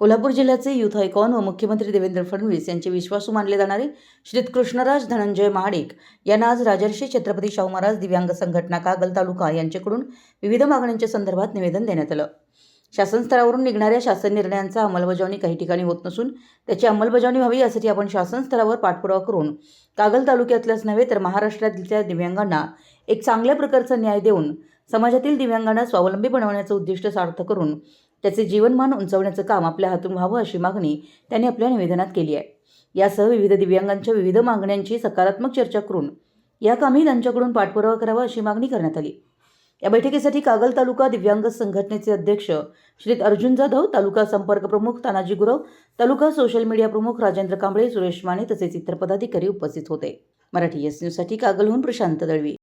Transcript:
कोल्हापूर जिल्ह्याचे youth icon व मुख्यमंत्री देवेंद्र फडणवीस यांचे विश्वासू मानले जाणारे श्री कृष्णराज धनंजय महाडिक यांना आज राजर्षी छत्रपती शाहू महाराज दिव्यांग संघटना कागल तालुका यांच्याकडून विविध मागण्यांच्या संदर्भात निवेदन देण्यात आलं. शासन स्तरावरून निघणाऱ्या शासन निर्णयांचा अंमलबजावणी काही ठिकाणी होत नसून त्याची अंमलबजावणी व्हावी यासाठी आपण शासन स्तरावर पाठपुरावा करून कागल तालुक्यातल्याच नव्हे तर महाराष्ट्रातल्या दिव्यांगांना एक चांगल्या प्रकारचा न्याय देऊन समाजातील दिव्यांगांना स्वावलंबी बनवण्याचं उद्दिष्ट सार्थ करून त्याचे जीवनमान उंचावण्याचं काम आपल्या हातून व्हावं अशी मागणी त्यांनी आपल्या निवेदनात केली आहे. यासह विविध दिव्यांगांच्या विविध मागण्यांची सकारात्मक चर्चा करून या कामी त्यांच्याकडून पाठपुरावा करावा अशी मागणी करण्यात आली. या बैठकीसाठी कागल तालुका दिव्यांग संघटनेचे अध्यक्ष श्री अर्जुन जाधव तालुका संपर्क प्रमुख तानाजी गुरव तालुका सोशल मीडिया प्रमुख राजेंद्र कांबळे सुरेश माने तसेच इतर पदाधिकारी उपस्थित होते. मराठी एस न्यूजसाठी कागलहून प्रशांत दळवी.